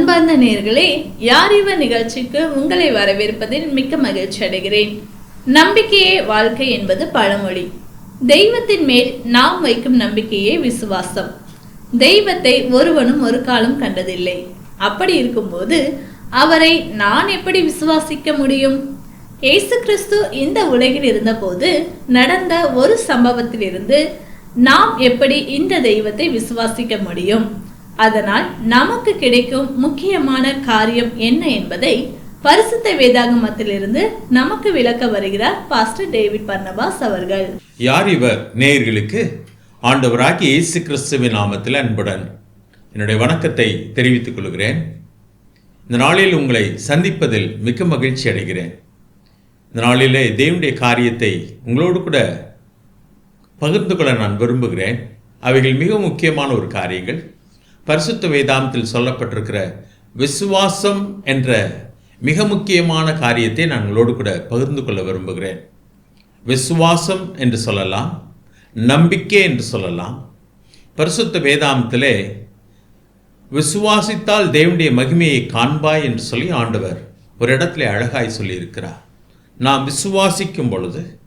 அன்பார்ந்த நேர்களே யார் இவர் நிகழ்ச்சிக்கு உங்களை வரவேற்பதில் மிக்க மகிழ்ச்சி அடைகிறேன். நம்பிக்கையே வாழ்க்கை என்பது பழமொழி. தெய்வத்தின் மேல் நாம் வைக்கும் நம்பிக்கையே விசுவாசம். தெய்வத்தை ஒருவனும் ஒரு காலம் கண்டதில்லை. அப்படி இருக்கும்போது அவரை நான் எப்படி விசுவாசிக்க முடியும்? இயேசு கிறிஸ்து இந்த உலகில் இருந்தபோது நடந்த ஒரு சம்பவத்திலிருந்து நாம் எப்படி இந்த தெய்வத்தை விசுவாசிக்க முடியும்? அதனால் நமக்கு கிடைக்கும் முக்கியமான காரியம் என்ன என்பதை பரிசுத்த வேதாகமத்திலிருந்து நமக்கு விளக்க வருகிறார் பாஸ்டர் டேவிட் பர்னபாஸ் அவர்கள். யார் இவர்? நேயர்களுக்கு ஆண்டவராகி இயேசு கிறிஸ்துவின் நாமத்தில் அன்புடன் என்னுடைய வணக்கத்தை தெரிவித்துக் கொள்கிறேன். இந்த நாளில் உங்களை சந்திப்பதில் மிக்க மகிழ்ச்சி அடைகிறேன். இந்த நாளிலே தேவனுடைய காரியத்தை உங்களோடு கூட பகிர்ந்து கொள்ள நான் விரும்புகிறேன். அவைகள் மிக முக்கியமான ஒரு காரியங்கள். பரிசுத்த வேதாந்தத்தில் சொல்லப்பட்டிருக்கிற விசுவாசம் என்ற மிக முக்கியமான காரியத்தை நான் உங்களோடு கூட பகிர்ந்து கொள்ள விரும்புகிறேன். விசுவாசம் என்று சொல்லலாம் நம்பிக்கை என்று சொல்லலாம். பரிசுத்த வேதாந்தத்திலே விசுவாசித்தால் தேவனுடைய மகிமையை காண்பாய் என்று சொல்லி ஆண்டவர் ஒரு இடத்துல அழகாய் சொல்லியிருக்கிறார். நாம் விசுவாசிக்கும் பொழுது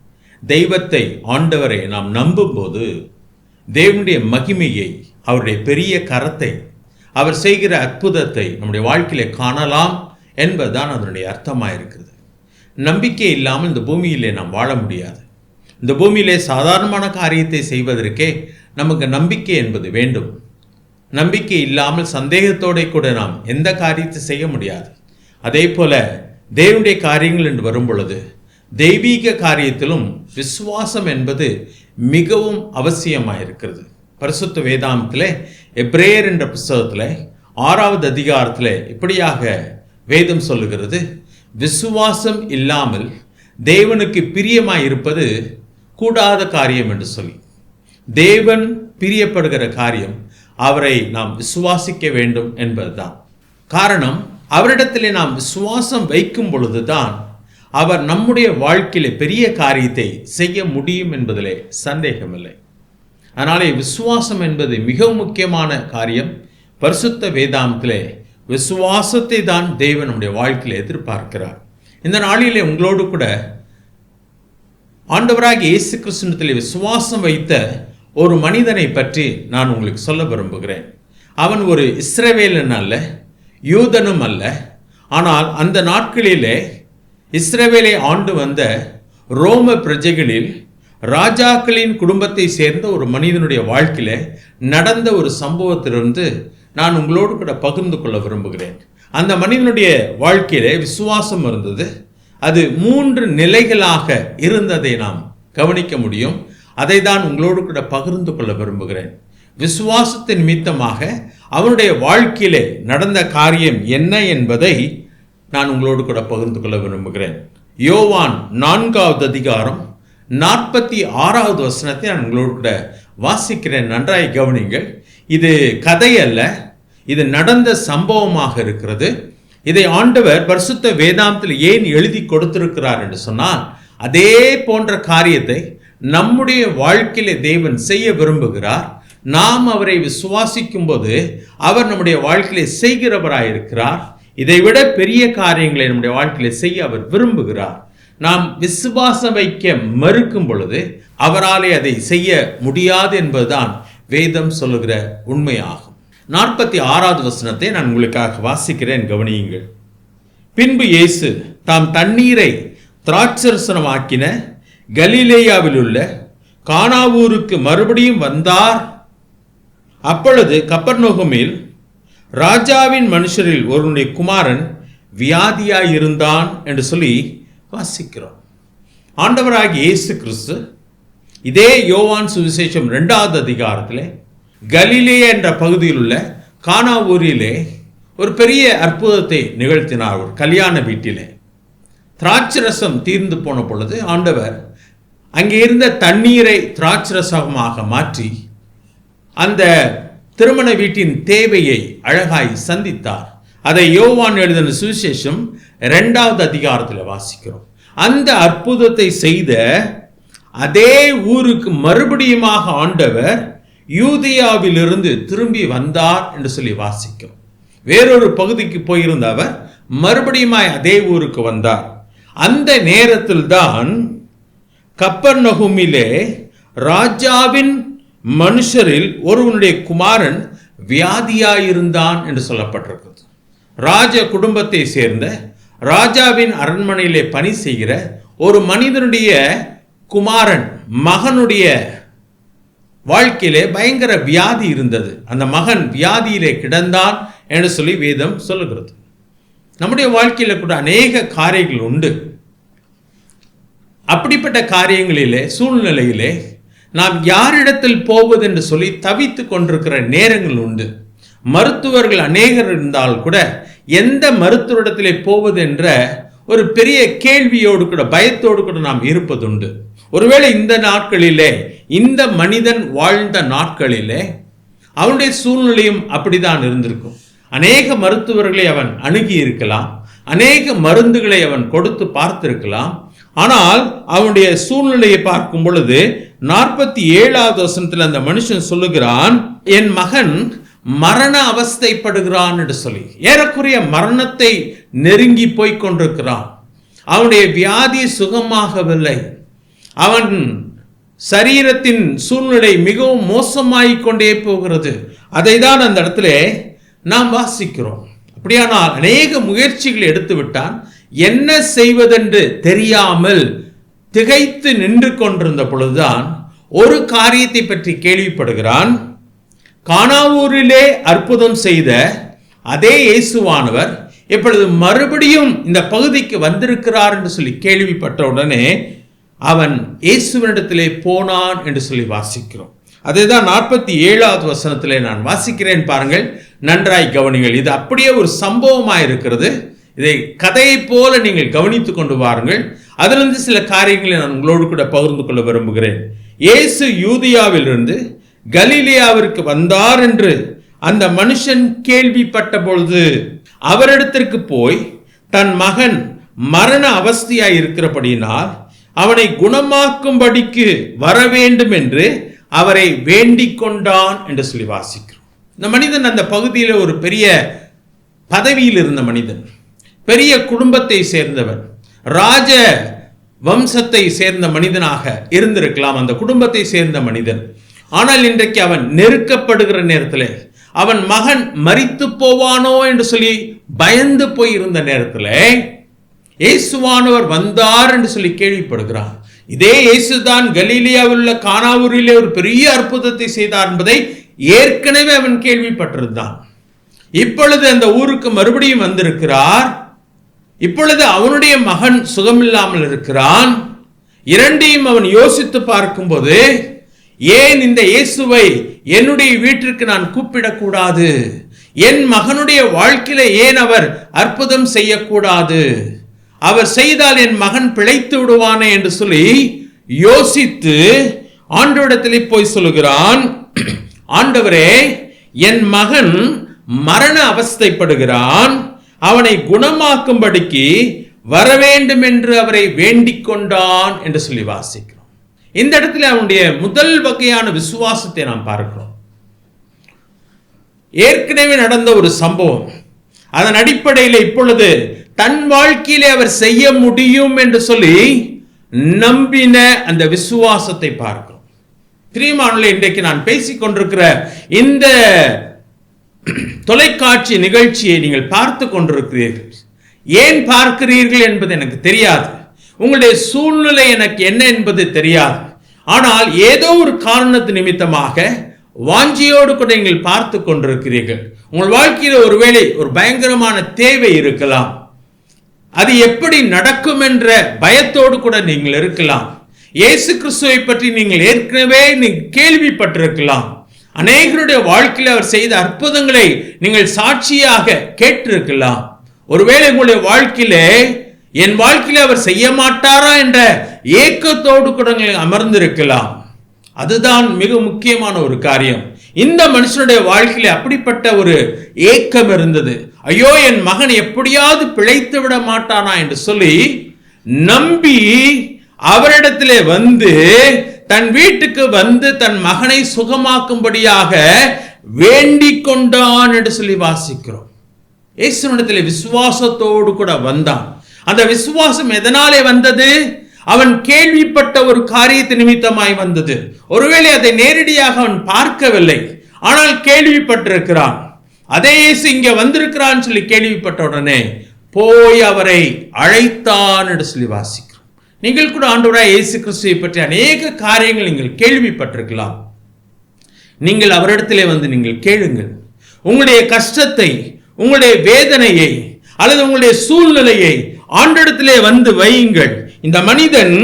தெய்வத்தை ஆண்டவரை நாம் நம்பும்போது தேவனுடைய மகிமையை அவருடைய பெரிய கரத்தை அவர் செய்கிற அற்புதத்தை நம்முடைய வாழ்க்கையில காணலாம் என்பதுதான் அதனுடைய அர்த்தமாக இருக்கிறது நம்பிக்கை இல்லாமல் இந்த பூமியிலே நாம் வாழ முடியாது. இந்த பூமியிலே சாதாரணமான காரியத்தை செய்வதற்கே நமக்கு நம்பிக்கை என்பது வேண்டும். நம்பிக்கை இல்லாமல் சந்தேகத்தோட கூட நாம் எந்த காரியத்தை செய்ய முடியாது. அதே போல தேவனுடைய காரியங்கள் என்று வரும் பொழுது தெய்வீக காரியத்திலும் விசுவாசம் என்பது மிகவும் அவசியமாக இருக்கிறது பரிசுத்த வேதாந்தத்தில் எப்ரேயர் என்ற புஸ்தகத்தில் ஆறாவது அதிகாரத்தில் இப்படியாக வேதம் சொல்லுகிறது விசுவாசம் இல்லாமல் தேவனுக்கு பிரியமாய் இருப்பது கூடாத காரியம் என்று சொல்லி. தேவன் பிரியப்படுகிற காரியம் அவரை நாம் விசுவாசிக்க வேண்டும் என்பதுதான். காரணம் அவரிடத்திலே நாம் விசுவாசம் வைக்கும் பொழுதுதான் அவர் நம்முடைய வாழ்க்கையில் பெரிய காரியத்தை செய்ய முடியும் என்பதிலே சந்தேகமில்லை. அதனாலே விசுவாசம் என்பது மிக முக்கியமான காரியம். பரிசுத்த வேதாந்திலே விசுவாசத்தை தான் தேவன் நம்முடைய வாழ்க்கையில் எதிர்பார்க்கிறார். இந்த நாளிலே உங்களோடு கூட ஆண்டவராக இயேசு கிருஷ்ணத்தில் விசுவாசம் வைத்த ஒரு மனிதனை பற்றி நான் உங்களுக்கு சொல்ல விரும்புகிறேன். அவன் ஒரு இஸ்ரவேலன் அல்ல யூதனும் அல்ல. ஆனால் அந்த நாட்களிலே இஸ்ரவேலை ஆண்டு வந்த ரோம பிரஜைகளில் ராஜாக்களின் குடும்பத்தை சேர்ந்த ஒரு மனிதனுடைய வாழ்க்கையில் நடந்த ஒரு சம்பவத்திலிருந்து நான் உங்களோடு கூட பகிர்ந்து கொள்ள விரும்புகிறேன். அந்த மனிதனுடைய வாழ்க்கையில் விசுவாசம் இருந்தது. அது மூன்று நிலைகளாக இருந்ததை நாம் கவனிக்க முடியும். அதை தான் உங்களோடு கூட பகிர்ந்து கொள்ள விரும்புகிறேன். விசுவாசத்தின் நிமித்தமாக அவனுடைய வாழ்க்கையிலே நடந்த காரியம் என்ன என்பதை நான் உங்களோடு கூட பகிர்ந்து கொள்ள விரும்புகிறேன். யோவான் நான்காவது அதிகாரம் நாற்பத்தி ஆறாவது வசனத்தை நான் உங்களோட வாசிக்கிறேன். நன்றாய் கவனிங்கள் இது கதை அல்ல இது நடந்த சம்பவமாக இருக்கிறது. இதை ஆண்டவர் பரிசுத்த வேதாந்தத்தில் ஏன் எழுதி கொடுத்திருக்கிறார் என்று சொன்னால் அதே போன்ற காரியத்தை நம்முடைய வாழ்க்கையில தேவன் செய்ய விரும்புகிறார். நாம் அவரை விசுவாசிக்கும் போது அவர் நம்முடைய வாழ்க்கையில செய்கிறவராயிருக்கிறார். இதைவிட பெரிய காரியங்களை நம்முடைய வாழ்க்கையில செய்ய அவர் விரும்புகிறார். நாம் விசுவாசம் வைக்க மறுக்கும் பொழுது அவராலே அதை செய்ய முடியாது என்பதுதான் வேதம் சொல்லுகிற உண்மையாகும். நாற்பத்தி ஆறாவது வசனத்தை நான் உங்களுக்காக வாசிக்கிறேன் கவனியுங்கள். பின்பு இயேசு தாம் தண்ணீரை திராட்சரசனமாக்கின கலிலேயாவில் உள்ள கானாவூருக்கு மறுபடியும் வந்தார். அப்பொழுது கப்பர்நோகமில் ராஜாவின் மனுஷரில் ஒருவனுடைய குமாரன் வியாதியாயிருந்தான் என்று சொல்லி வாசிக்கிறோம். ஆண்டவராக இயேசு கிறிஸ்து இதே யோவான் சுவிசேஷம் ரெண்டாவது அதிகாரத்தில் கலிலே என்ற பகுதியில் உள்ள கானா ஊரிலே ஒரு பெரிய அற்புதத்தை நிகழ்த்தினார் ஒரு கல்யாண வீட்டிலே. திராட்சரசம் தீர்ந்து போன பொழுது ஆண்டவர் அங்கே இருந்த தண்ணீரை திராட்சரசமாக மாற்றி அந்த திருமண வீட்டின் தேவையை அழகாய் சந்தித்தார். அதை யோவான் எழுதின சுவிசேஷம் ரெண்டாவது அதிகாரத்தில் வாசிக்கிறோம். அந்த அற்புதத்தை செய்த அதே ஊருக்கு மறுபடியுமாக ஆண்டவர் யூதியாவிலிருந்து திரும்பி வந்தார் என்று சொல்லி வாசிக்கிறோம். வேறொரு பகுதிக்கு போயிருந்த அவர் மறுபடியுமாய் அதே ஊருக்கு வந்தார். அந்த நேரத்தில் தான் கப்பர் நகுமிலே ராஜாவின் மனுஷரில் ஒருவனுடைய குமாரன் வியாதியாயிருந்தான் என்று சொல்லப்பட்டிருக்கிறது. ராஜ குடும்பத்தை சேர்ந்த ராஜாவின் அரண்மனையிலே பணி செய்கிற ஒரு மனிதனுடைய குமாரன் மகனுடைய வாழ்க்கையிலே பயங்கர வியாதி இருந்தது. அந்த மகன் வியாதியிலே கிடந்தான் என்று சொல்லி வேதம் சொல்லுகிறது. நம்முடைய வாழ்க்கையில் கூட அநேக காரியங்கள் உண்டு. அப்படிப்பட்ட காரியங்களிலே சூழ்நிலையிலே நாம் யாரிடத்தில் போவது என்று சொல்லி தவித்து கொண்டிருக்கிற நேரங்கள் உண்டு. மருத்துவர்கள் அநேகர் இருந்தால் கூட எந்த மருத்துவரிடத்திலே போவது என்ற ஒரு பெரிய கேள்வியோடு கூட பயத்தோடு கூட நாம் இருப்பதுண்டு. ஒருவேளை இந்த நாட்களிலே இந்த மனிதன் வாழ்ந்த நாட்களிலே அவனுடைய சூழ்நிலையும் அப்படிதான் இருந்திருக்கும். அநேக மருத்துவர்களை அவன் அணுகி இருக்கலாம் அநேக மருந்துகளை அவன் கொடுத்து பார்த்திருக்கலாம். ஆனால் அவனுடைய சூழ்நிலையை பார்க்கும் பொழுது நாற்பத்தி ஏழாவது வசனத்தில் அந்த மனுஷன் சொல்லுகிறான் என் மகன் மரண அவஸ்தைப்படுகிறான் என்று சொல்லி ஏறக்குறைய மரணத்தை நெருங்கி போய்க் கொண்டிருக்கிறான். அவனுடைய வியாதி சுகமாகவில்லை. அவன் சரீரத்தின் சூழ்நிலை மிகவும் மோசமாகிக் கொண்டே போகிறது. அதை தான் அந்த இடத்துல நாம் வாசிக்கிறோம். அப்படியானால் அநேக முயற்சிகள் எடுத்து விட்டான் என்ன செய்வதென்று தெரியாமல் திகைத்து நின்று கொண்டிருந்த பொழுதுதான் ஒரு காரியத்தை பற்றி கேள்விப்படுகிறான். கானாவூரிலே அற்புதம் செய்த அதே இயேசுவானவர் இப்பொழுது மறுபடியும் இந்த பகுதிக்கு வந்திருக்கிறார் என்று சொல்லி கேள்விப்பட்ட உடனே அவன் இயேசுவனிடத்திலே போனான் என்று சொல்லி வாசிக்கிறோம். அதுதான் நாற்பத்தி ஏழாவது வசனத்திலே நான் வாசிக்கிறேன் பாருங்கள். நன்றாய் கவனிங்கள் இது அப்படியே ஒரு சம்பவமாக இருக்கிறது. இதை கதையை போல நீங்கள் கவனித்து கொண்டு வாருங்கள். அதிலிருந்து சில காரியங்களை நான் உங்களோடு கூட பகிர்ந்து கொள்ள விரும்புகிறேன். இயேசு யூதியாவிலிருந்து கலீலியாவிற்கு வந்தார் என்று அந்த மனுஷன் கேள்விப்பட்ட பொழுது அவரிடத்திற்கு போய் தன் மகன் மரண அவஸ்தியாய் இருக்கிறபடினால் அவனை குணமாக்கும்படிக்கு வர வேண்டும் என்று அவரை வேண்டிக் கொண்டான் என்று சொல்லி வாசிக்கிறோம். இந்த மனிதன் அந்த பகுதியில் ஒரு பெரிய பதவியில் இருந்த மனிதன். பெரிய குடும்பத்தை சேர்ந்தவன். ராஜ வம்சத்தை சேர்ந்த மனிதனாக இருந்திருக்கலாம். அந்த குடும்பத்தை சேர்ந்த மனிதன். ஆனால் இன்றைக்கு அவன் நெருக்கப்படுகிற நேரத்தில் அவன் மகன் மறித்து போவானோ என்று சொல்லி பயந்து போய் இருந்த நேரத்தில் இயேசுவானவர் வந்தார் என்று சொல்லி கேள்விப்படுகிறான். இதே இயேசுதான் கலீலியாவில் உள்ள கானாவூரிலே ஒரு பெரிய அற்புதத்தை செய்தார் என்பதை ஏற்கனவே அவன் கேள்விப்பட்டிருந்தான். இப்பொழுது அந்த ஊருக்கு மறுபடியும் வந்திருக்கிறார். இப்பொழுது அவனுடைய மகன் சுகமில்லாமல் இருக்கிறான். இரண்டையும் அவன் யோசித்து பார்க்கும்போது ஏன் இந்த இயேசுவை என்னுடைய வீட்டிற்கு நான் கூப்பிடக்கூடாது? என் மகனுடைய வாழ்க்கையில ஏன் அவர் அற்புதம் செய்யக்கூடாது? அவர் செய்தால் என் மகன் பிழைத்து விடுவானே என்று சொல்லி யோசித்து ஆண்டவரிடத்தில் போய் சொல்லுகிறான். ஆண்டவரே என் மகன் மரண அவஸ்தைப்படுகிறான். அவனை குணமாக்கும்படிக்கு வர வேண்டும் என்று அவரை வேண்டிக் கொண்டான் என்று சொல்லி வாசிக்க இந்த இடத்துல அவனுடைய முதல் வகையான விசுவாசத்தை நாம் பார்க்கிறோம். ஏற்கனவே நடந்த ஒரு சம்பவம். அதன் அடிப்படையில் இப்பொழுது தன் வாழ்க்கையிலே அவர் செய்ய முடியும் என்று சொல்லி நம்பின அந்த விசுவாசத்தை பார்க்கிறோம். பிரியமானவர்களே இன்றைக்கு நான் பேசிக் கொண்டிருக்கிற இந்த தொலைக்காட்சி நிகழ்ச்சியை நீங்கள் பார்த்து கொண்டிருக்கிறீர்கள். ஏன் பார்க்கிறீர்கள் என்பது எனக்கு தெரியாது. உங்களுடைய சூழ்நிலை எனக்கு என்ன என்பது தெரியாது. ஆனால் ஏதோ ஒரு காரணத்து நிமித்தமாக வாஞ்சியோடு கூட நீங்கள் பார்த்து கொண்டிருக்கிறீர்கள். உங்கள் வாழ்க்கையில் ஒருவேளை ஒரு பயங்கரமான தேவை இருக்கலாம். அது எப்படி நடக்கும் என்ற பயத்தோடு கூட நீங்கள் இருக்கலாம். இயேசு கிறிஸ்துவை பற்றி நீங்கள் ஏற்கனவே நீங்கள் கேள்விப்பட்டிருக்கலாம். அநேகருடைய வாழ்க்கையில் அவர் செய்த அற்புதங்களை நீங்கள் சாட்சியாக கேட்டிருக்கலாம். ஒருவேளை உங்களுடைய வாழ்க்கையிலே என் வாழ்க்கையில் அவர் செய்ய மாட்டாரா என்ற ஏக்கத்தோடு கூட அமர்ந்திருக்கலாம். அதுதான் மிக முக்கியமான ஒரு காரியம். இந்த மனுஷனுடைய வாழ்க்கையில அப்படிப்பட்ட ஒரு ஏக்கம் இருந்தது. ஐயோ என் மகன் எப்படியாவது பிழைத்து விட மாட்டானா என்று சொல்லி நம்பி அவரிடத்திலே வந்து தன் வீட்டுக்கு வந்து தன் மகனை சுகமாக்கும்படியாக வேண்டிக் கொண்டான் என்று சொல்லி வாசிக்கிறோம். இயேசுனிடத்தில் விசுவாசத்தோடு கூட வந்தான். அந்த விசுவாசம் எதனாலே வந்தது? அவன் கேள்விப்பட்ட ஒரு காரியத்து நிமித்தமாய் வந்தது. ஒருவேளை அதை நேரடியாக அவன் பார்க்கவில்லை. ஆனால் கேள்விப்பட்டிருக்கிறான். அதே இயேசு இங்க வந்திருக்கிறான்னு சொல்லி கேள்விப்பட்ட உடனே போய் அவரை அழைத்தான் என்று சொல்லி வாசிக்கிறோம். நீங்கள் கூட ஆண்டோட இயேசு கிறிஸ்துவை பற்றி அநேக காரியங்கள் நீங்கள் கேள்விப்பட்டிருக்கலாம். நீங்கள் அவரிடத்திலே வந்து நீங்கள் கேளுங்கள். உங்களுடைய கஷ்டத்தை உங்களுடைய வேதனையை அல்லது உங்களுடைய சூழ்நிலையை ஆண்டிடத்திலே வந்து வையுங்கள். இந்த மனிதன்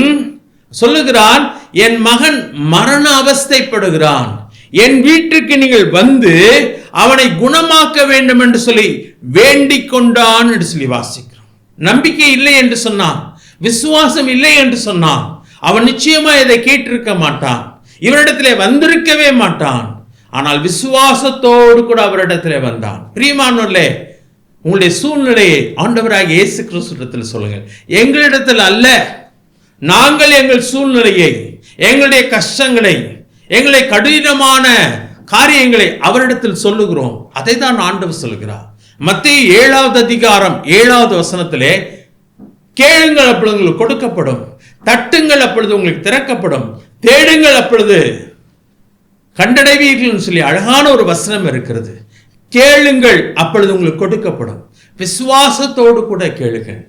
சொல்லுகிறான் என் மகன் மரண அவஸ்தைப்படுகிறான் என் வீட்டுக்கு நீங்கள் வந்து அவனை குணமாக்க வேண்டும் என்று சொல்லி வேண்டிக் கொண்டான் என்று சொல்லி வாசிக்கிறோம். நம்பிக்கை இல்லை என்று சொன்னான். விசுவாசம் இல்லை என்று சொன்னான். அவன் நிச்சயமா இதை கேட்டிருக்க மாட்டான். இவரிடத்திலே வந்திருக்கவே மாட்டான். ஆனால் விசுவாசத்தோடு கூட அவரிடத்திலே வந்தான். பிரியமானோர்லே உங்களுடைய சூழ்நிலையை ஆண்டவராக இயேசு கிறிஸ்துவிடத்தில் சொல்லுங்கள். எங்களிடத்தில் அல்ல. நாங்கள் எங்கள் சூழ்நிலையை எங்களுடைய கஷ்டங்களை எங்களை கடினமான காரியங்களை அவரிடத்தில் சொல்லுகிறோம். அதை தான் ஆண்டவர் சொல்லுகிறார். மத்திய ஏழாவது அதிகாரம் ஏழாவது வசனத்திலே கேளுங்கள் அப்பொழுது உங்களுக்கு கொடுக்கப்படும். தட்டுங்கள் அப்பொழுது உங்களுக்கு திறக்கப்படும். தேடுங்கள் அப்பொழுது. கண்டடைவீர்கள் சொல்லி அழகான ஒரு வசனம் இருக்கிறது. கேளுங்கள். அப்பொழுது உங்களுக்கு கொடுக்கப்படும். விசுவாசத்தோடு கூட கேளுங்கள்.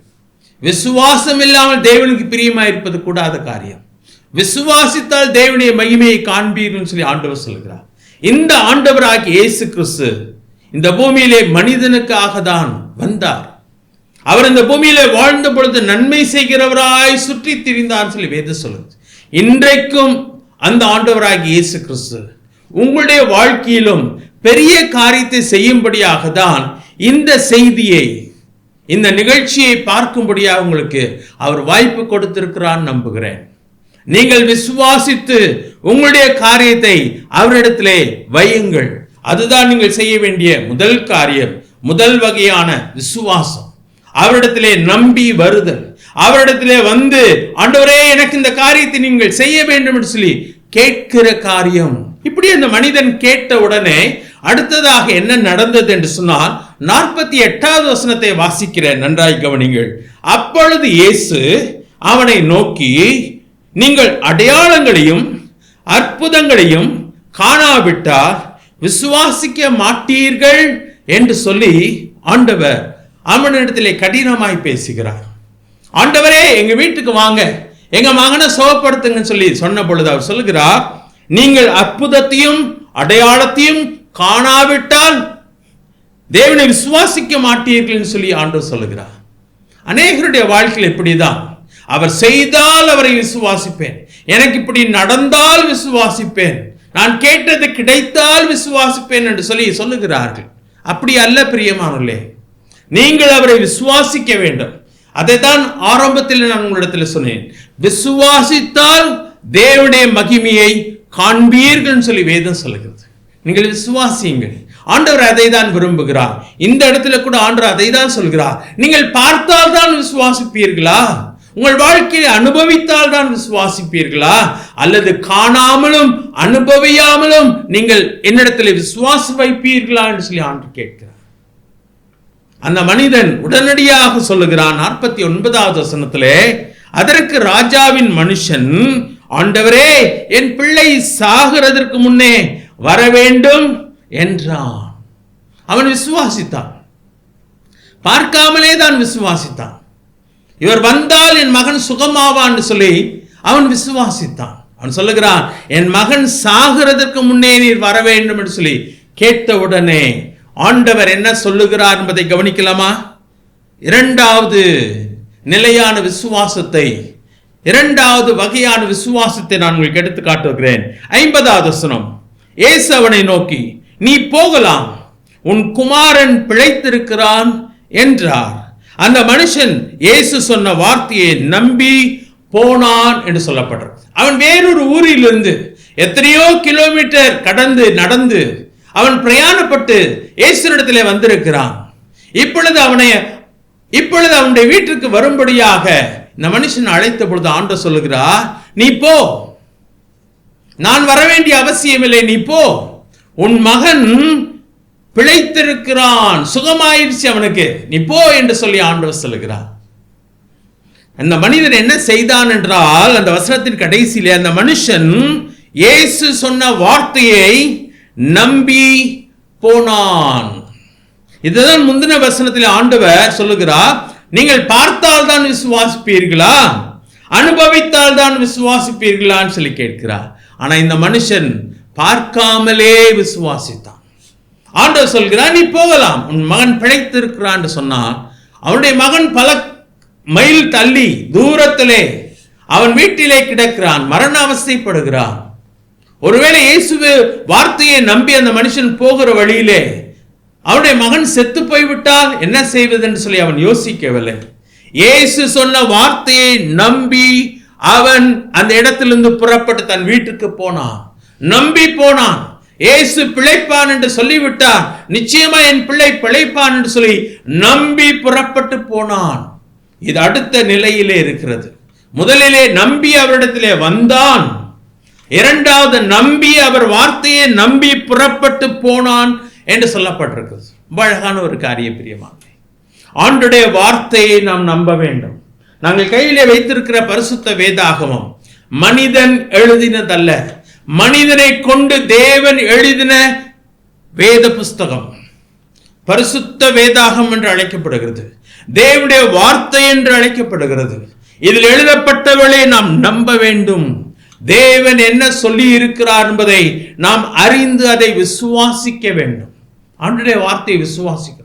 விசுவாசம் இல்லாமல் தேவனுக்கு பிரியமா இருப்பது கூடாத காரியம். விசுவாசித்தால் தேவனுடைய மகிமையை காண்பீர்கள் சொல்லி ஆண்டவர் சொல்கிறார். இந்த ஆண்டவராகி இயேசு கிறிஸ்து இந்த பூமியிலே மனிதனுக்காக தான் வந்தார். அவர் இந்த பூமியில வாழ்ந்த பொழுது நன்மை செய்கிறவராய் சுற்றி திரிந்தார் சொல்லி வேத சொல்லுது. இன்றைக்கும் அந்த ஆண்டவராகி இயேசு கிறிஸ்து உங்களுடைய வாழ்க்கையிலும் பெரிய காரியத்தை செய்யும்படியாக தான் இந்த செய்தியை இந்த நிகழ்ச்சியை பார்க்கும்படியாக உங்களுக்கு அவர் வாய்ப்பு கொடுத்திருக்கிறான்னு நம்புகிறேன். நீங்கள் விசுவாசித்து உங்களுடைய காரியத்தை அவரிடத்திலே வையுங்கள். அதுதான் நீங்கள் செய்ய வேண்டிய முதல் காரியம் முதல் வகையான விசுவாசம். அவரிடத்திலே நம்பி வருதல். அவரிடத்திலே வந்து ஆண்டவரே எனக்கு இந்த காரியத்தை நீங்கள் செய்ய வேண்டும் என்று சொல்லி கேட்கிற காரியம். இப்படி அந்த மனிதன் கேட்ட உடனே அடுத்ததாக என்ன நடந்தது என்று சொன்னால் நாற்பத்தி எட்டாவது வசனத்தை வாசிக்கிறேன். நன்றாய் கவனிங்கள் அப்பொழுது இயேசு அவனை நோக்கி நீங்கள் அடையாளங்களையும் அற்புதங்களையும் காணாவிட்டால் விசுவாசிக்க மாட்டீர்கள் என்று சொல்லி ஆண்டவர் அவனிடத்திலே கடினமாய் பேசுகிறார். ஆண்டவரே எங்க வீட்டுக்கு வாங்க. எங்க மகனை சோகப்படுத்துங்கன்னு சொல்லி சொன்ன பொழுது அவர் சொல்லுகிறார் நீங்கள் அற்புதத்தையும் அடையாளத்தையும் காணாவிட்டால் தேவனை விசுவாசிக்க மாட்டீர்கள் சொல்லி ஆண்டவர் சொல்லுகிறார். அநேகருடைய வாழ்க்கையில் இப்படிதான் அவர் செய்தால் அவரை விசுவாசிப்பேன். எனக்கு இப்படி நடந்தால் விசுவாசிப்பேன். நான் கேட்டது கிடைத்தால் விசுவாசிப்பேன் என்று சொல்லி சொல்லுகிறார்கள். அப்படி அல்ல பிரியமானே நீங்கள் அவரை விசுவாசிக்க வேண்டும். அதை தான் ஆரம்பத்தில் நான் உங்களிடத்தில் சொன்னேன். விசுவாசித்தால் தேவனுடைய மகிமையை காண்பீர்கள் சொல்லி வேதம் சொல்லுகிறது. நீங்கள் விசுவாசியுங்கள். ஆண்டவர் அதை தான் விரும்புகிறார். இந்த இடத்துல கூட ஆண்டவர் அதை தான் சொல்கிறார். நீங்கள் பார்த்தால் தான் விசுவாசிப்பீர்களா? உங்கள் வாழ்க்கையை அனுபவித்தால் தான் விசுவாசிப்பீர்களா? அல்லது காணாமலும் அனுபவியாமலும் நீங்கள் என்னிடத்தில் விசுவாச வைப்பீர்களா என்று சொல்லி ஆண்டு கேட்கிறார். அந்த மனிதன் உடனடியாக சொல்லுகிறான் நாற்பத்தி ஒன்பதாவது வசனத்திலே அதற்கு ராஜாவின் மனுஷன் ஆண்டவரே என் பிள்ளை சாகிறதற்கு முன்னே வர வேண்டும் என்றான். அவன் விசுவாசித்தான். பார்க்காமலே தான் விசுவாசித்தான். இவர் வந்தால் என் மகன் சுகமாவான்னு சொல்லி அவன் விசுவாசித்தான். அவன் சொல்லுகிறான் என் மகன் சாகிறதற்கு முன்னே நீர் வர வேண்டும் என்று சொல்லி கேட்டவுடனே ஆண்டவர் என்ன சொல்லுகிறார் என்பதை கவனிக்கலாமா? இரண்டாவது நிலையான விசுவாசத்தை இரண்டாவது வகையான விசுவாசத்தை நான் உங்களுக்கு எடுத்து காட்டுகிறேன் ஐம்பதாவது வசனம். இயேசு அவனை நோக்கி நீ போகலாம். உன் குமாரன் பிழைத்திருக்கிறான் என்றார். அந்த மனுஷன் இயேசு சொன்ன வார்த்தையை நம்பி போனான் என்று சொல்லப்படுறான் அவன் வேறொரு ஊரிலிருந்து எத்தனையோ கிலோமீட்டர் கடந்து நடந்து அவன் பிரயாணப்பட்டு இயேசுனிடத்திலே வந்திருக்கிறான். இப்பொழுது அவனை இப்பொழுது அவனுடைய வீட்டிற்கு வரும்படியாக இந்த மனுஷன் அழைத்த பொழுது ஆண்ட சொல்லுகிறா நீ போ. நான் வர வேண்டிய அவசியமில்லை நீ போ. உன் மகன் பிழைத்திருக்கிறான். சுகமாயிடுச்சு அவனுக்கு. நீ போ என்று சொல்லி ஆண்டவர் சொல்லுகிறார். அந்த மனிதன் என்ன செய்தான் என்றால் அந்த வசனத்தின் கடைசியிலே அந்த மனுஷன் இயேசு சொன்ன வார்த்தையை நம்பி போனான். இதுதான் முந்தின வசனத்தில் ஆண்டவர் சொல்லுகிறார். நீங்கள் பார்த்தால் தான் விசுவாசிப்பீர்களா? அனுபவித்தால் தான் விசுவாசிப்பீர்களான்னு சொல்லி கேட்கிறார். ஆனா இந்த மனுஷன் பார்க்காமலே விசுவாசித்தான். ஆண்டவர் சொல்கிறான் நீ போகலாம். உன் மகன் பிழைத்திருக்கிறான்னு சொன்னான் அவனுடைய மகன் பல மைல் தள்ளி தூரத்திலே அவன் வீட்டிலே கிடக்கிறான் மரண அவஸ்தைப்படுகிறான். ஒருவேளை இயேசுவே வார்த்தையை நம்பி அந்த மனுஷன் போகிற வழியிலே அவனுடைய மகன் செத்து போய்விட்டால் என்ன செய்வதென்று சொல்லி அவன் யோசிக்கவில்லை. இயேசு சொன்ன வார்த்தையை நம்பி அவன் அந்த இடத்திலிருந்து புறப்பட்டு தன் வீட்டுக்கு போனான். நம்பி போனான். இயேசு பிழைப்பான் என்று சொல்லிவிட்டார் நிச்சயமா என் பிள்ளை பிழைப்பான் என்று சொல்லி நம்பி புறப்பட்டு போனான். இது அடுத்த நிலையிலே இருக்கிறது. முதலிலே நம்பி அவரிடத்திலே வந்தான். இரண்டாவது நம்பி அவர் வார்த்தையை நம்பி புறப்பட்டு போனான் என்று சொல்லப்பட்டிருக்கிறது. அழகான ஒரு காரிய பிரியமான. ஆண்டுடைய வார்த்தையை நாம் நம்ப வேண்டும். நாங்கள் கையிலே வைத்திருக்கிற பரிசுத்த வேதாகமம் மனிதன் எழுதினதல்ல. மனிதனை கொண்டு தேவன் எழுதின வேத புஸ்தகம். பரிசுத்த வேதாகம் என்று அழைக்கப்படுகிறது. தேவனுடைய வார்த்தை என்று அழைக்கப்படுகிறது. இதில் எழுதப்பட்டவளை நாம் நம்ப வேண்டும். தேவன் என்ன சொல்லி இருக்கிறார் என்பதை நாம் அறிந்து அதை விசுவாசிக்க வேண்டும். ஆண்டுடைய வார்த்தையை விசுவாசிக்கணும்.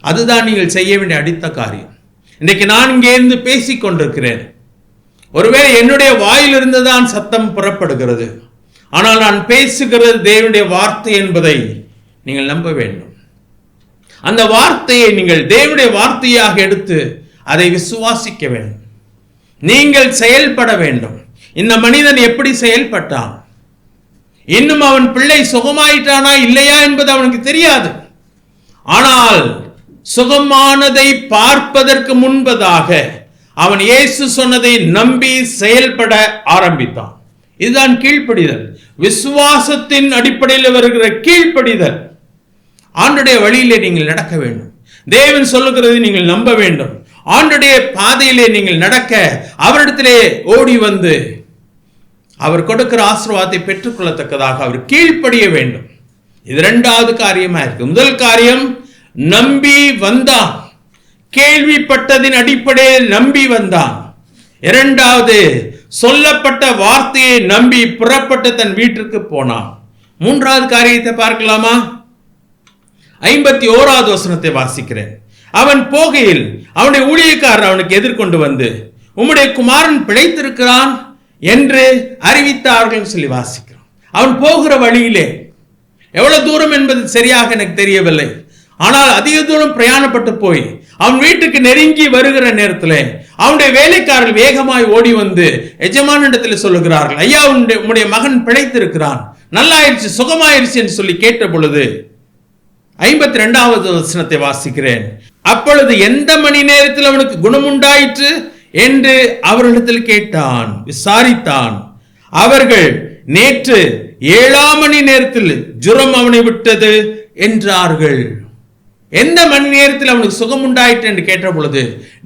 அதுதான் நீங்கள் செய்ய வேண்டிய அடித்த காரியம். இன்றைக்கு நான் இங்கேருந்து பேசிக் கொண்டிருக்கிறேன். ஒருவேளை என்னுடைய வாயிலிருந்து தான் சத்தம் புறப்படுகிறது. ஆனால் நான் பேசுகிறது தேவனுடைய வார்த்தை என்பதை நீங்கள் நம்ப வேண்டும். அந்த வார்த்தையை நீங்கள் தேவனுடைய வார்த்தையாக எடுத்து அதை விசுவாசிக்க வேண்டும். நீங்கள் செயல்பட வேண்டும். இந்த மனிதன் எப்படி செயல்பட்டான்? இன்னும் அவன் பிள்ளை சுகமாயிட்டானா இல்லையா என்பது அவனுக்கு தெரியாது. ஆனால் சுகமானதை பார்ப்பதற்கு முன்பதாக அவன் இயேசு சொன்னதை நம்பி செயல்பட ஆரம்பித்தான். இதுதான் கீழ்ப்படிதல். விசுவாசத்தின் அடிப்படையில் வருகிற கீழ்ப்படிதல். ஆண்டுடைய வழியிலே நீங்கள் நடக்க வேண்டும். தேவன் சொல்லுகிறதை நீங்கள் நம்ப வேண்டும். ஆண்டுடைய பாதையிலே நீங்கள் நடக்க அவரிடத்திலே ஓடி வந்து அவர் கொடுக்கிற ஆசீர்வாதத்தை பெற்றுக்கொள்ளத்தக்கதாக அவர் கீழ்ப்படிய வேண்டும். இது இரண்டாவது காரியமாக இருக்கு. முதல் காரியம் நம்பி வந்தான் கேள்விப்பட்டதின் அடிப்படையில் நம்பி வந்தான் இரண்டாவது சொல்லப்பட்ட வார்த்தையை நம்பி புறப்பட்டு தன் வீட்டிற்கு போனான் மூன்றாவது காரியத்தை பார்க்கலாமா? ஐம்பத்தி ஓராவது வசனத்தை வாசிக்கிறேன். அவன் போகையில் அவனுடைய ஊழியக்காரர் அவனுக்கு எதிர்கொண்டு வந்து உம்முடைய குமாரன் பிழைத்திருக்கிறான் என்று அறிவித்தார்கள் சொல்லி வாசிக்கிறான் அவன் போகிற வழியிலே எவ்வளவு தூரம் என்பது சரியாக எனக்கு தெரியவில்லை. ஆனால் அதிக தூரம் பிரயாணப்பட்டு போய் அவன் வீட்டுக்கு நெருங்கி வருகிற நேரத்தில் அவனுடைய வேலைக்காரர்கள் வேகமாய் ஓடி வந்து எஜமானிடத்தில் சொல்லுகிறார்கள் ஐயா உன்னுடைய உன்னுடைய மகன் பிழைத்திருக்கிறான். நல்லாயிருச்சு சுகமாயிருச்சு என்று சொல்லி கேட்ட பொழுது ஐம்பத்தி ரெண்டாவது வசனத்தை வாசிக்கிறேன். அப்பொழுது எந்த மணி நேரத்தில் அவனுக்கு குணமுண்டாயிற்று? என்று அவர்களிடத்தில் கேட்டான் விசாரித்தான். அவர்கள் நேற்று ஏழாம் மணி நேரத்தில் ஜுரம் அவனை விட்டது என்றார்கள். எந்த மணி நேரத்தில் அவனுக்கு சுகம் உண்டாயிற்று என்று கேட்ட பொழுது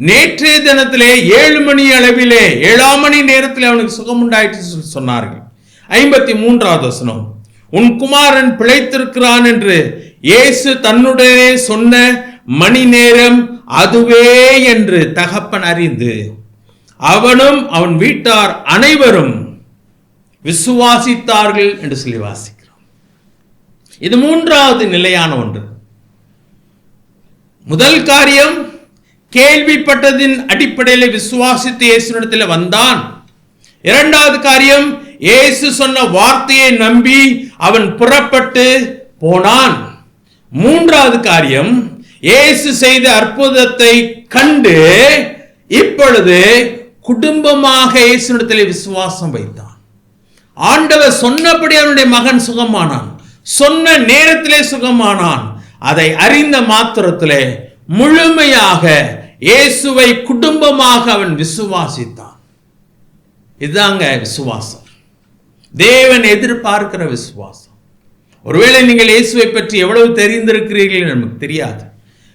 நேற்றைய தினத்திலே ஏழு மணி அளவிலே ஏழாம் மணி நேரத்தில் அவனுக்கு சுகம் உண்டாயிற்று சொல்லி சொன்னார்கள். ஐம்பத்தி மூன்றாவது வசனம். உன் குமாரன் பிழைத்திருக்கிறான் என்று இயேசு தன்னுடனே சொன்ன மணி நேரம் அதுவே என்று தகப்பன் அறிந்து அவனும் அவன் வீட்டார் அனைவரும் விசுவாசித்தார்கள் என்று சொல்லி வாசிக்கிறோம். இது மூன்றாவது நிலையான ஒன்று. முதல் காரியம் கேள்விப்பட்டதின் அடிப்படையில் விசுவாசித்து இயேசுனிடத்தில் வந்தான். இரண்டாவது காரியம் இயேசு சொன்ன வார்த்தையை நம்பி அவன் புறப்பட்டு போனான். மூன்றாவது காரியம் இயேசு செய்த அற்புதத்தை கண்டு இப்பொழுது குடும்பமாக இயேசுனிடத்தில் விசுவாசம் வைத்தான். ஆண்டவர் சொன்னபடி அவனுடைய மகன் சுகமானான். சொன்ன நேரத்திலே சுகமானான். அதை அறிந்த மாத்திரத்திலே முழுமையாக இயேசுவை குடும்பமாக அவன் விசுவாசித்தான். இதுதாங்க விசுவாசம். தேவன் எதிர்பார்க்கிற விசுவாசம். ஒருவேளை நீங்கள் இயேசுவை பற்றி எவ்வளவு தெரிந்திருக்கிறீர்கள் நமக்கு தெரியாது.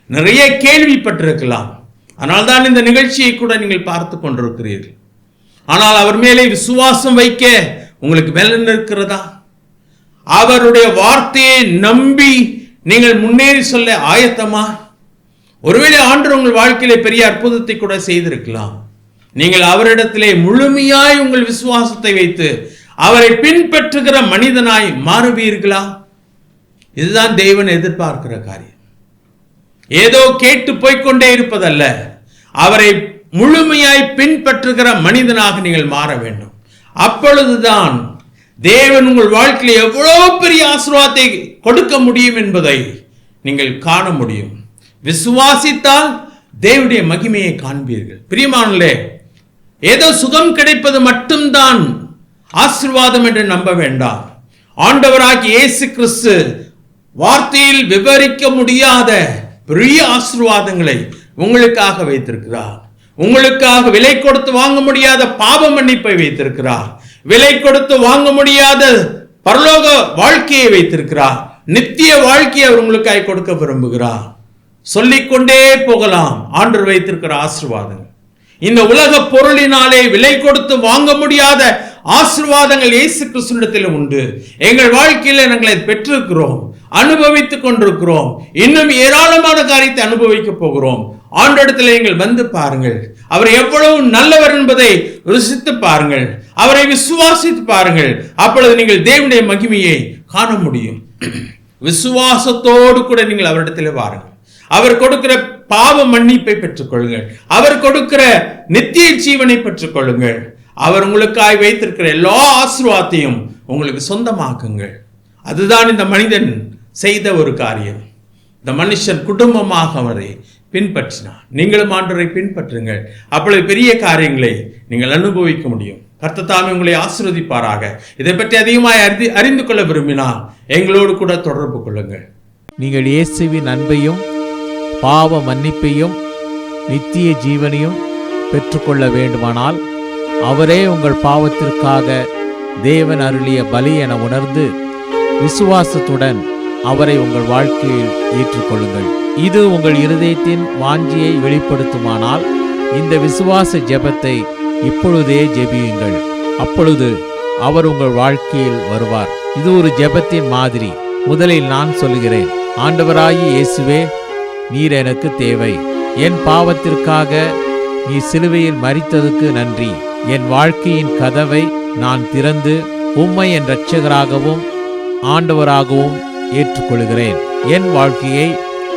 நிறைய கேள்விப்பட்டிருக்கலாம். அதனால்தான் இந்த நிகழ்ச்சியை கூட நீங்கள் பார்த்து கொண்டிருக்கிறீர்கள். ஆனால் அவர் மேலே விசுவாசம் வைக்க உங்களுக்கு பலன் இருக்கிறதா அவருடைய வார்த்தையை நம்பி நீங்கள் முன்னேறி சொல்ல ஆயத்தமா? ஒருவேளை ஆண்டு உங்கள் வாழ்க்கையிலே பெரிய அற்புதத்தை கூட செய்திருக்கலாம். நீங்கள் அவரிடத்திலே முழுமையாய் உங்கள் விசுவாசத்தை வைத்து அவரை பின்பற்றுகிற மனிதனாய் மாறுவீர்களா? இதுதான் தேவன் எதிர்பார்க்கிற காரியம். ஏதோ கேட்டு போய்க்கொண்டே இருப்பதல்ல அவரை முழுமையாய் பின்பற்றுகிற மனிதனாக நீங்கள் மாற வேண்டும். அப்பொழுதுதான் தேவன் உங்கள் வாழ்க்கையில் எவ்வளவு பெரிய ஆசீர்வாதத்தை கொடுக்க முடியும் என்பதை நீங்கள் காண முடியும். விசுவாசித்தால் தேவனுடைய மகிமையை காண்பீர்கள். பிரியமானே ஏதோ சுகம் கிடைப்பது மட்டும்தான் ஆசிர்வாதம் என்று நம்ப வேண்டாம். ஆண்டவராகி இயேசு கிறிஸ்து வார்த்தையில் விவரிக்க முடியாத பெரிய ஆசிர்வாதங்களை உங்களுக்காக வைத்திருக்கிறார். உங்களுக்காக விலை கொடுத்து வாங்க முடியாத பாவ மன்னிப்பை வைத்திருக்கிறார். விலை கொடுத்து வாங்க முடியாத பரலோக வாழ்க்கையை வைத்திருக்கிறார். நித்திய வாழ்க்கையை அவர் உங்களுக்காக கொடுக்க விரும்புகிறார். சொல்லிக்கொண்டே போகலாம். ஆண்டு வைத்திருக்கிற ஆசிர்வாதங்கள். இந்த உலக பொருளினாலே விலை கொடுத்து வாங்க முடியாத ஆசீர்வாதங்கள் இயேசு கிறிஸ்துவிடத்தில் உண்டு. எங்கள் வாழ்க்கையில் நாங்கள் அதை பெற்றிருக்கிறோம். அனுபவித்துக் கொண்டிருக்கிறோம். இன்னும் ஏராளமான காரியத்தை அனுபவிக்க போகிறோம். ஆண்டஇடத்தில் நீங்கள் வந்து பாருங்கள். அவர் எவ்வளவு நல்லவர் என்பதை ருசித்து பாருங்கள். அவரை விசுவாசித்து பாருங்கள். அப்பொழுது நீங்கள் தேவனுடைய மகிமையை காண முடியும். விசுவாசத்தோடு கூட நீங்கள் அவரிடத்தில் வாருங்கள். அவர் கொடுக்கிற பாவ மன்னிப்பை பெற்றுக்கொள்ளுங்கள். அவர் கொடுக்கிற நித்திய ஜீவனை பெற்றுக்கொள்ளுங்கள். அவர் உங்களுக்காய் வைத்திருக்கிற எல்லா ஆசீர்வாதத்தையும் உங்களுக்கு சொந்தமாக்குங்கள். அதுதான் இந்த மனிதன் செய்த ஒரு காரியம். இந்த மனுஷன் குடும்பமாக அவரை பின்பற்றினார் நீங்களும் ஆண்டவரை பின்பற்றுங்கள். அப்பொழுது பெரிய காரியங்களை நீங்கள் அனுபவிக்க முடியும். கர்த்தத்தாமே உங்களை ஆசிர்வதிப்பாராக. இதை பற்றி அதிகமாய் அறிந்து அறிந்து கொள்ள விரும்பினால் எங்களோடு கூட தொடர்பு கொள்ளுங்கள். நீங்கள் இயேசுவின் அன்பையும் பாவ மன்னிப்பையும் நித்திய ஜீவனையும் பெற்றுக்கொள்ள வேண்டுமானால் அவரே உங்கள் பாவத்திற்காக தேவன் அருளிய பலி என உணர்ந்து விசுவாசத்துடன் அவரை உங்கள் வாழ்க்கையில் ஏற்றுக்கொள்ளுங்கள். இது உங்கள் இருதயத்தின் வாஞ்சியை வெளிப்படுத்துமானால் இந்த விசுவாச ஜெபத்தை இப்பொழுதே ஜெபியுங்கள். அப்பொழுது அவர் உங்கள் வாழ்க்கையில் வருவார். இது ஒரு ஜெபத்தின் மாதிரி. முதலில் நான் சொல்கிறேன் ஆண்டவராகி இயேசுவே நீர் எனக்கு தேவை. என் பாவத்திற்காக நீ சிலுவையில் மறித்ததுக்கு நன்றி. என் வாழ்க்கையின் கதவை நான் திறந்து உம்மை என் இரட்சகராகவும் ஆண்டவராகவும் ஏற்றுக்கொள்கிறேன். என் வாழ்க்கையை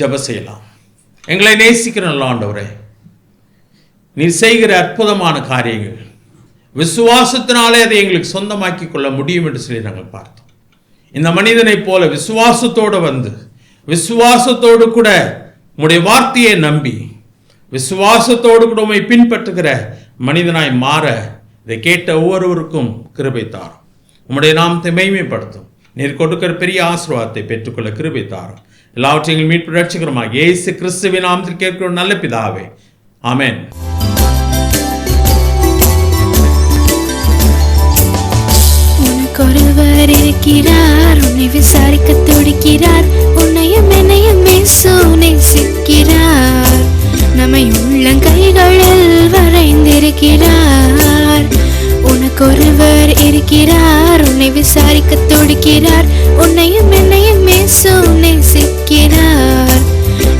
ஜெப செய்யலாம். எங்களை நேசிக்கிற நல்ல ஆண்டவரே நீர் செய்கிற அற்புதமான காரியங்கள் விசுவாசத்தினாலே அதை எங்களுக்கு சொந்தமாக்கி கொள்ள முடியும் என்று சொல்லி நாங்கள் பார்த்தோம். இந்த மனிதனைப் போல விசுவாசத்தோடு வந்து விசுவாசத்தோடு கூட உம்முடைய வார்த்தையை நம்பி விசுவாசத்தோடு கூட உண்மை பின்பற்றுகிற மனிதனாய் மாற இதை கேட்ட ஒவ்வொருவருக்கும் கிருபை தாரும். உம்முடைய நாமத்தை மைமைப்படுத்தும் நீர் கொடுக்கிற பெரிய ஆசீர்வாதத்தை பெற்றுக்கொள்ள கிருபை தாரும். எல்லாவற்றையும் மீட்பு ரட்சிக்கிறோமாக இயேசு கிறிஸ்துவின் நாமத்தில் கேட்கிறோம் நல்ல பிதாவே. ஆமென். உனக்கொருவர் இருக்கிறார் உன்னை விசாரிக்க துடிக்கிறார் உன்னையும் என்னையும் நேசிக்கிறார். நம்மை உள்ளங்கைகளில் வரைந்திருக்கிறார். உனக்கொருவர் இருக்கிறார். உன்னை விசாரிக்க துடிக்கிறார். உன்னையும் என்னையும் இயேசு நேசிக்கிறார்.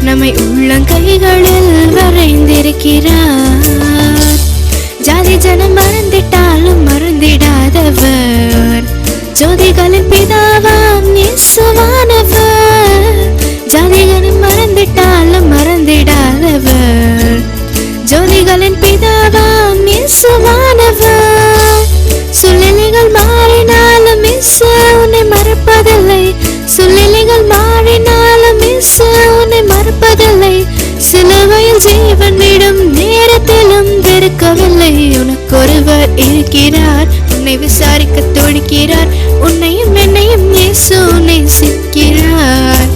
நம்மை உள்ளங்கைகளில் வரைந்திருக்கிறார். ஜாதி ஜனம் மறந்திட்டாலும் மறந்திடாதவர். ஜோதிகளின் பிதாவாம் நேசுவானவர் ஜாதிகளும் மறந்திட்டாலும் மறந்திடாதவர். ஜோதிகளின் பிதாவாம் நேசுவானவர் ஜீவனிடம் நேரத்திலும் வெறுக்கவில்லை. உனக்கொருவர் இருக்கிறார். உன்னை விசாரிக்க துடிக்கிறார். உன்னையும் என்னையும் இயேசு நேசிக்கிறார்.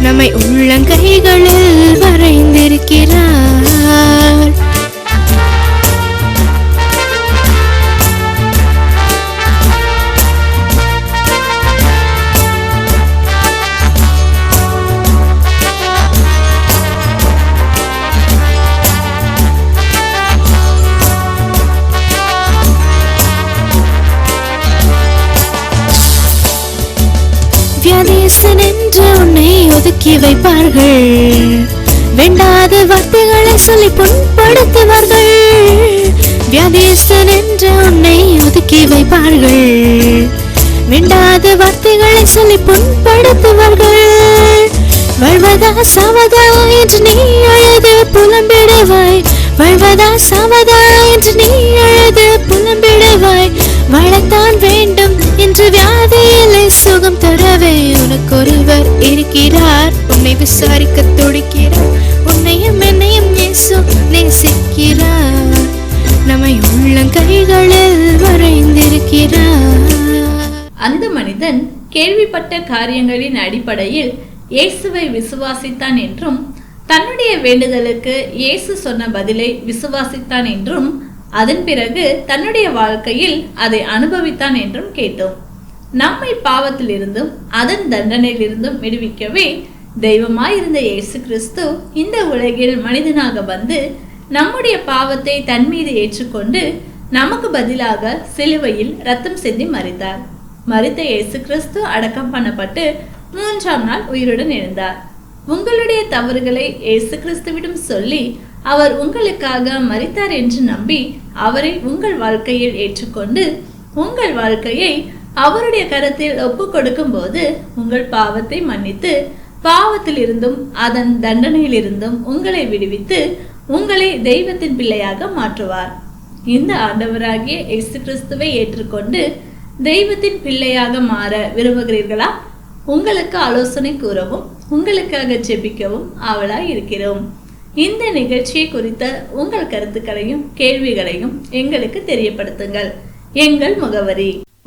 நம்மை உள்ளங்கைகளில் வரைந்திருக்கிறார். தூக்கி வைப்பார்கள். வேண்டாத வார்த்தைகளை சொல்லி புண்படுத்துவார்கள். வியாதேசன் என்று உன்னை ஒதுக்கி வைப்பார்கள். வேண்டாத வார்த்தைகளை சொல்லி புண்படுத்துவார்கள். வாழ்வதா சாவதா என்று நீ அழுது புலம்பிடுவாய். வாழ்வதா சாவதா என்று நீ அழுது புலம்பிடுவாய். வாழத்தான் வேண்டும் என்று தரவே உனக்கொருவர் இருக்கிறார். உன்னை விசாரிக்க துடிக்கிறார். உன்னையும் என்னையும் நேசு நேசிக்கிறார். நம்மை உள்ளங்கைகளில் வரைந்திருக்கிறார். அந்த மனிதன் கேள்விப்பட்ட காரியங்களின் அடிப்படையில் இயேசுவை விசுவாசித்தான் என்றும் தன்னுடைய வேண்டுதலுக்கு இயேசு சொன்ன பதிலை விசுவாசித்தான் என்றும் அதன் பிறகு தன்னுடைய வாழ்க்கையில் அதை அனுபவித்தான் என்றும் கேட்டோம். நம்மை பாவத்திலிருந்தும் அதன் தண்டனையிலிருந்தும் விடுவிக்கவே தெய்வமாயிருந்த இயேசு கிறிஸ்து இந்த உலகில் மனிதனாக வந்து நம்முடைய பாவத்தை தன் மீது ஏற்றுக்கொண்டு நமக்கு பதிலாக சிலுவையில் ரத்தம் செஞ்சு மறித்தார் மறித்த இயேசு கிறிஸ்து அடக்கம் பண்ணப்பட்டு மூன்றாம் நாள் உயிருடன் எழுந்தார். உங்களுடைய தவறுகளை இயேசு கிறிஸ்துவிடம் சொல்லி அவர் உங்களுக்காக மறித்தார் என்று நம்பி அவரை உங்கள் வாழ்க்கையில் ஏற்றுக்கொண்டு உங்கள் வாழ்க்கையை அவருடைய கருத்தில் ஒப்பு கொடுக்கும் போது உங்கள் பாவத்தை மன்னித்து பாவத்திலிருந்தும் அதன் தண்டனையிலிருந்தும் உங்களை விடுவித்து உங்களை தெய்வத்தின் பிள்ளையாக மாற்றுவார். இந்த ஆண்டவராகிய இயேசு கிறிஸ்துவை ஏற்றுக்கொண்டு தெய்வத்தின் பிள்ளையாக மாற விரும்புகிறீர்களா? உங்களுக்கு ஆலோசனை கூறவும் உங்களுக்காக ஜெபிக்கவும் ஆவலாய் இருக்கிறோம். இந்த நிகழ்ச்சியை குறித்த உங்கள் கருத்துக்களையும் கேள்விகளையும் எங்களுக்கு தெரியப்படுத்துங்கள். எங்கள் முகவரி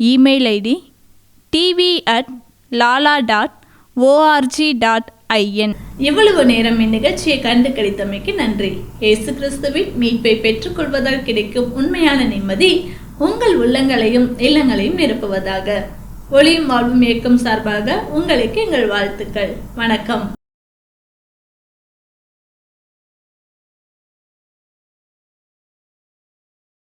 Email ID TV at Lala dot ORG dot IN இவ்வளவு நேரம் இந்நிகழ்ச்சியை கண்டு கழித்தமைக்கு நன்றி. இயேசு கிறிஸ்துவின் மீட்பை பெற்றுக்கொள்வதால் கிடைக்கும் உண்மையான நிம்மதி உங்கள் உள்ளங்களையும் இல்லங்களையும் நிரப்புவதாக. ஒளியும் வாழ்வும் இயக்கம் சார்பாக உங்களுக்கு எங்கள் வாழ்த்துக்கள். வணக்கம்.